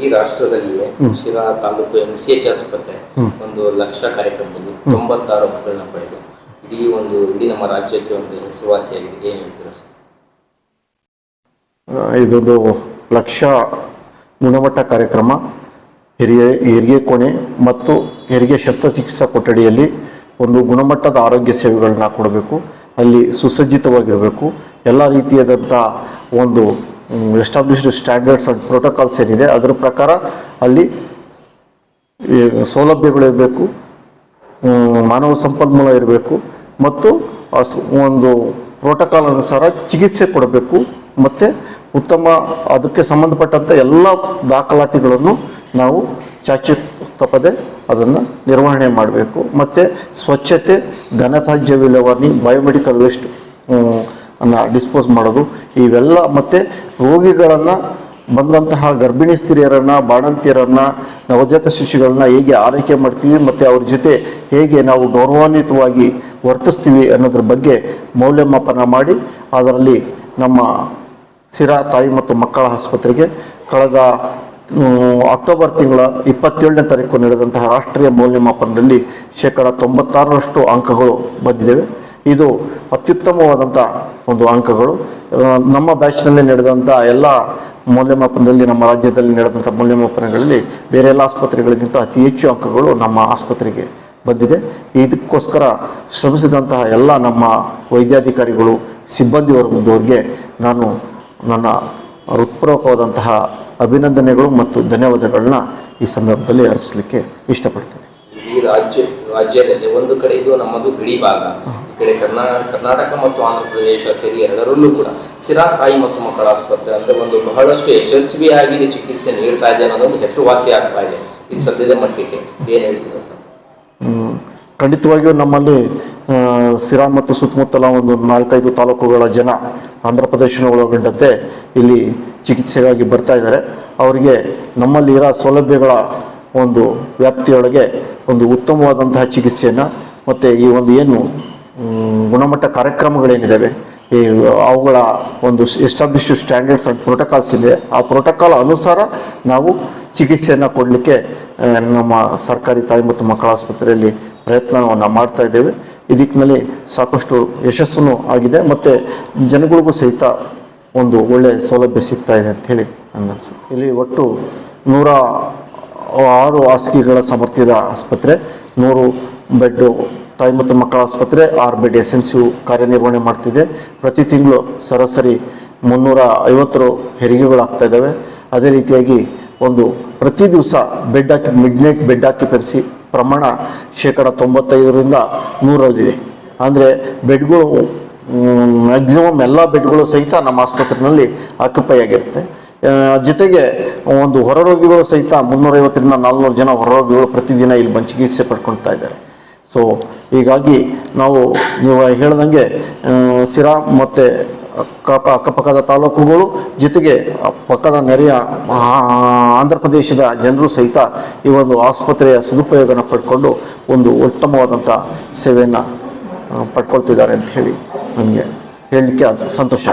ಈ ರಾಷ್ಟ್ರದಲ್ಲಿಯೇ Sira taluk M C H ಆಸ್ಪತ್ರೆ ಒಂದು ಲಕ್ಷ ಕಾರ್ಯಕ್ರಮದಲ್ಲಿ ತೊಂಬತ್ತಾರು ಅಂಕಗಳನ್ನ ಪಡೆದು ಇಡೀ ಒಂದು ಇಡೀ ನಮ್ಮ ರಾಜ್ಯಕ್ಕೆ ಒಂದು ಹೆಸರುವಾಸಿಯಾಗಿದೆ ಏನು ಹೇಳ್ತೀರಾ ಸರ್? ಇದೊಂದು ಲಕ್ಷ ಗುಣಮಟ್ಟ ಕಾರ್ಯಕ್ರಮ. ಹೆರಿಗೆ ಹೆರಿಗೆ ಕೋಣೆ ಮತ್ತು ಹೆರಿಗೆ ಶಸ್ತ್ರಚಿಕಿತ್ಸಾ ಕೊಠಡಿಯಲ್ಲಿ ಒಂದು ಗುಣಮಟ್ಟದ ಆರೋಗ್ಯ ಸೇವೆಗಳನ್ನ ಕೊಡಬೇಕು. ಅಲ್ಲಿ ಸುಸಜ್ಜಿತವಾಗಿರಬೇಕು. ಎಲ್ಲ ರೀತಿಯಾದಂಥ ಒಂದು ಎಸ್ಟಾಬ್ಲಿಷ್ಡ್ ಸ್ಟ್ಯಾಂಡರ್ಡ್ಸ್ ಆ್ಯಂಡ್ ಪ್ರೋಟೋಕಾಲ್ಸ್ ಏನಿದೆ, ಅದರ ಪ್ರಕಾರ ಅಲ್ಲಿ ಸೌಲಭ್ಯಗಳು ಸೌಲಭ್ಯಗಳಿರಬೇಕು ಮಾನವ ಸಂಪನ್ಮೂಲ ಇರಬೇಕು, ಮತ್ತು ಒಂದು ಪ್ರೋಟೋಕಾಲ್ ಅನುಸಾರ ಚಿಕಿತ್ಸೆ ಕೊಡಬೇಕು, ಮತ್ತು ಉತ್ತಮ ಅದಕ್ಕೆ ಸಂಬಂಧಪಟ್ಟಂಥ ಎಲ್ಲ ದಾಖಲಾತಿಗಳನ್ನು ನಾವು ಚಾಚು ತಪ್ಪದೆ ಅದನ್ನು ನಿರ್ವಹಣೆ ಮಾಡಬೇಕು. ಮತ್ತು ಸ್ವಚ್ಛತೆ ಘನತ್ಯಾಜ್ಯ ವಿಲೇವಾರಿ ಬಯೋಮೆಡಿಕಲ್ ವೇಸ್ಟ್ ಅನ್ನ ಡಿಸ್ಪೋಸ್ ಮಾಡೋದು. ಇವೆಲ್ಲ ಮತ್ತು ರೋಗಿಗಳನ್ನು ಬಂದಂತಹ ಗರ್ಭಿಣಿ ಸ್ತ್ರೀಯರನ್ನ, ಬಾಣಂತಿಯರನ್ನು, ನವಜಾತ ಶಿಶುಗಳನ್ನ ಹೇಗೆ ಆರೈಕೆ ಮಾಡ್ತೀವಿ ಮತ್ತು ಅವ್ರ ಜೊತೆ ಹೇಗೆ ನಾವು ಗೌರವಾನ್ವಿತವಾಗಿ ವರ್ತಿಸ್ತೀವಿ ಅನ್ನೋದ್ರ ಬಗ್ಗೆ ಮೌಲ್ಯಮಾಪನ ಮಾಡಿ ಅದರಲ್ಲಿ ನಮ್ಮ ಸಿರಾ ತಾಯಿ ಮತ್ತು ಮಕ್ಕಳ ಆಸ್ಪತ್ರೆಗೆ ಕಳೆದ ಅಕ್ಟೋಬರ್ ತಿಂಗಳ ಇಪ್ಪತ್ತೇಳನೇ ತಾರೀಕು ನಡೆದಂತಹ ರಾಷ್ಟ್ರೀಯ ಮೌಲ್ಯಮಾಪನದಲ್ಲಿ ಶೇಕಡ ತೊಂಬತ್ತಾರರಷ್ಟು ಅಂಕಗಳು ಬಂದಿದ್ದೇವೆ. ಇದು ಅತ್ಯುತ್ತಮವಾದಂಥ ಒಂದು ಅಂಕಗಳು. ನಮ್ಮ ಬ್ಯಾಚ್ನಲ್ಲಿ ನಡೆದಂಥ ಎಲ್ಲ ಮೌಲ್ಯಮಾಪನದಲ್ಲಿ, ನಮ್ಮ ರಾಜ್ಯದಲ್ಲಿ ನಡೆದಂಥ ಮೌಲ್ಯಮಾಪನಗಳಲ್ಲಿ ಬೇರೆ ಎಲ್ಲ ಆಸ್ಪತ್ರೆಗಳಿಗಿಂತ ಅತಿ ಹೆಚ್ಚು ಅಂಕಗಳು ನಮ್ಮ ಆಸ್ಪತ್ರೆಗೆ ಬಂದಿದೆ. ಇದಕ್ಕೋಸ್ಕರ ಶ್ರಮಿಸಿದಂತಹ ಎಲ್ಲ ನಮ್ಮ ವೈದ್ಯಾಧಿಕಾರಿಗಳು ಸಿಬ್ಬಂದಿ ವರ್ಗದವ್ರಿಗೆ ನಾನು ನನ್ನ ಹೃತ್ಪೂರ್ವಕವಾದಂತಹ ಅಭಿನಂದನೆಗಳು ಮತ್ತು ಧನ್ಯವಾದಗಳನ್ನ ಈ ಸಂದರ್ಭದಲ್ಲಿ ಅರ್ಪಿಸಲಿಕ್ಕೆ ಇಷ್ಟಪಡ್ತೇನೆ. ರಾಜ್ಯ ರಾಜ್ಯದಲ್ಲಿ ಒಂದು ಕಡೆ ಇದು ನಮ್ಮದು ಗಡಿ ಭಾಗ, ಈ ಕಡೆ ಕರ್ನಾ, ಕರ್ನಾಟಕ ಮತ್ತು ಆಂಧ್ರ ಪ್ರದೇಶ ಸೇರಿ ಎರಡರಲ್ಲೂ ಕೂಡ ಸಿರಾ ತಾಯಿ ಮತ್ತು ಮಕ್ಕಳ ಆಸ್ಪತ್ರೆ ಅಂದರೆ ಒಂದು ಬಹಳಷ್ಟು ಯಶಸ್ವಿಯಾಗಿ ಚಿಕಿತ್ಸೆ ನೀಡ್ತಾ ಇದೆ ಅನ್ನೋದೊಂದು ಹೆಸರುವಾಸಿ ಆಗ್ತಾ ಇದೆ ಈ ಸದ್ಯದ ಮಟ್ಟಿಗೆ. ಏನು ಹೇಳ್ತೀರಾ ಸರ್. ಖಂಡಿತವಾಗಿಯೂ ನಮ್ಮಲ್ಲಿ ಸಿರಾ ಮತ್ತು ಸುತ್ತಮುತ್ತಲ ಒಂದು ನಾಲ್ಕೈದು ತಾಲೂಕುಗಳ ಜನ ಆಂಧ್ರ ಪ್ರದೇಶನ ಒಳಗೊಂಡಂತೆ ಇಲ್ಲಿ ಚಿಕಿತ್ಸೆಗಾಗಿ ಬರ್ತಾ ಇದ್ದಾರೆ. ಅವರಿಗೆ ನಮ್ಮಲ್ಲಿ ಇರೋ ಸೌಲಭ್ಯಗಳ ಒಂದು ವ್ಯಾಪ್ತಿಯೊಳಗೆ ಒಂದು ಉತ್ತಮವಾದಂತಹ ಚಿಕಿತ್ಸೆಯನ್ನು ಮತ್ತು ಈ ಒಂದು ಏನು ಗುಣಮಟ್ಟ ಕಾರ್ಯಕ್ರಮಗಳೇನಿದ್ದಾವೆ ಈ, ಅವುಗಳ ಒಂದು ಎಸ್ಟಾಬ್ಲಿಷ್ಡ್ ಸ್ಟ್ಯಾಂಡರ್ಡ್ಸ್ ಆ್ಯಂಡ್ ಪ್ರೋಟೋಕಾಲ್ಸ್ ಇದೆ. ಆ ಪ್ರೋಟೋಕಾಲ್ ಅನುಸಾರ ನಾವು ಚಿಕಿತ್ಸೆಯನ್ನು ಕೊಡಲಿಕ್ಕೆ ನಮ್ಮ ಸರ್ಕಾರಿ ತಾಯಿ ಮತ್ತು ಮಕ್ಕಳ ಆಸ್ಪತ್ರೆಯಲ್ಲಿ ಪ್ರಯತ್ನವನ್ನು ಮಾಡ್ತಾ ಇದ್ದೇವೆ. ಈ ದಿಕ್ಕಿನಲ್ಲಿ ಸಾಕಷ್ಟು ಯಶಸ್ಸನ್ನು ಆಗಿದೆ ಮತ್ತು ಜನಗಳಿಗೂ ಸಹಿತ ಒಂದು ಒಳ್ಳೆಯ ಸೌಲಭ್ಯ ಸಿಗ್ತಾ ಇದೆ ಅಂತ ಹೇಳಿ ನನ್ನ ಅನಿಸುತ್ತೆ. ಇಲ್ಲಿ ಒಟ್ಟು ನೂರ ಆರು ಹಾಸಿಗೆಗಳ ಸಾಮರ್ಥ್ಯದ ಆಸ್ಪತ್ರೆ, ನೂರು ಬೆಡ್ಡು ತಾಯಿ ಮತ್ತು ಮಕ್ಕಳ ಆಸ್ಪತ್ರೆ, ಆರು ಬೆಡ್ ಎಸ್ ಎನ್ ಸಿ ಕಾರ್ಯನಿರ್ವಹಣೆ ಮಾಡ್ತಿದೆ. ಪ್ರತಿ ತಿಂಗಳು ಸರಾಸರಿ ಮುನ್ನೂರ ಐವತ್ತು ಹೆರಿಗೆಗಳಾಗ್ತಾ ಇದ್ದಾವೆ. ಅದೇ ರೀತಿಯಾಗಿ ಒಂದು ಪ್ರತಿ ದಿವಸ ಬೆಡ್ ಹಾಕಿ ಮಿಡ್ ನೈಟ್ ಬೆಡ್ ಆಕ್ಯುಪೆನ್ಸಿ ಪ್ರಮಾಣ ಶೇಕಡ ತೊಂಬತ್ತೈದರಿಂದ ನೂರಲ್ಲಿದೆ. ಅಂದರೆ ಬೆಡ್ಗಳು ಮ್ಯಾಕ್ಸಿಮಮ್ ಎಲ್ಲ ಬೆಡ್ಗಳು ಸಹಿತ ನಮ್ಮ ಆಸ್ಪತ್ರೆಯಲ್ಲಿ ಆಕ್ಯುಪೈ ಆಗಿರುತ್ತೆ. ಜೊತೆಗೆ ಒಂದು ಹೊರರೋಗಿಗಳು ಸಹಿತ ಮುನ್ನೂರೈವತ್ತರಿಂದ ನಾಲ್ನೂರು ಜನ ಹೊರರೋಗಿಗಳು ಪ್ರತಿದಿನ ಇಲ್ಲಿ ಬಂದು ಚಿಕಿತ್ಸೆ ಪಡ್ಕೊಳ್ತಾ ಇದ್ದಾರೆ. ಸೊ ಹೀಗಾಗಿ ನಾವು, ನೀವು ಹೇಳ್ದಂಗೆ ಸಿರಾ ಮತ್ತು ಅಕ್ಕ ಅಕ್ಕಪಕ್ಕದ ತಾಲೂಕುಗಳು, ಜೊತೆಗೆ ಪಕ್ಕದ ನೆರೆಯ ಆಂಧ್ರ ಪ್ರದೇಶದ ಜನರು ಸಹಿತ ಈ ಒಂದು ಆಸ್ಪತ್ರೆಯ ಸದುಪಯೋಗನ ಪಡ್ಕೊಂಡು ಒಂದು ಉತ್ತಮವಾದಂಥ ಸೇವೆಯನ್ನು ಪಡ್ಕೊಳ್ತಿದ್ದಾರೆ ಅಂತ ಹೇಳಿ ನನಗೆ ಹೇಳಲಿಕ್ಕೆ ಅದು ಸಂತೋಷ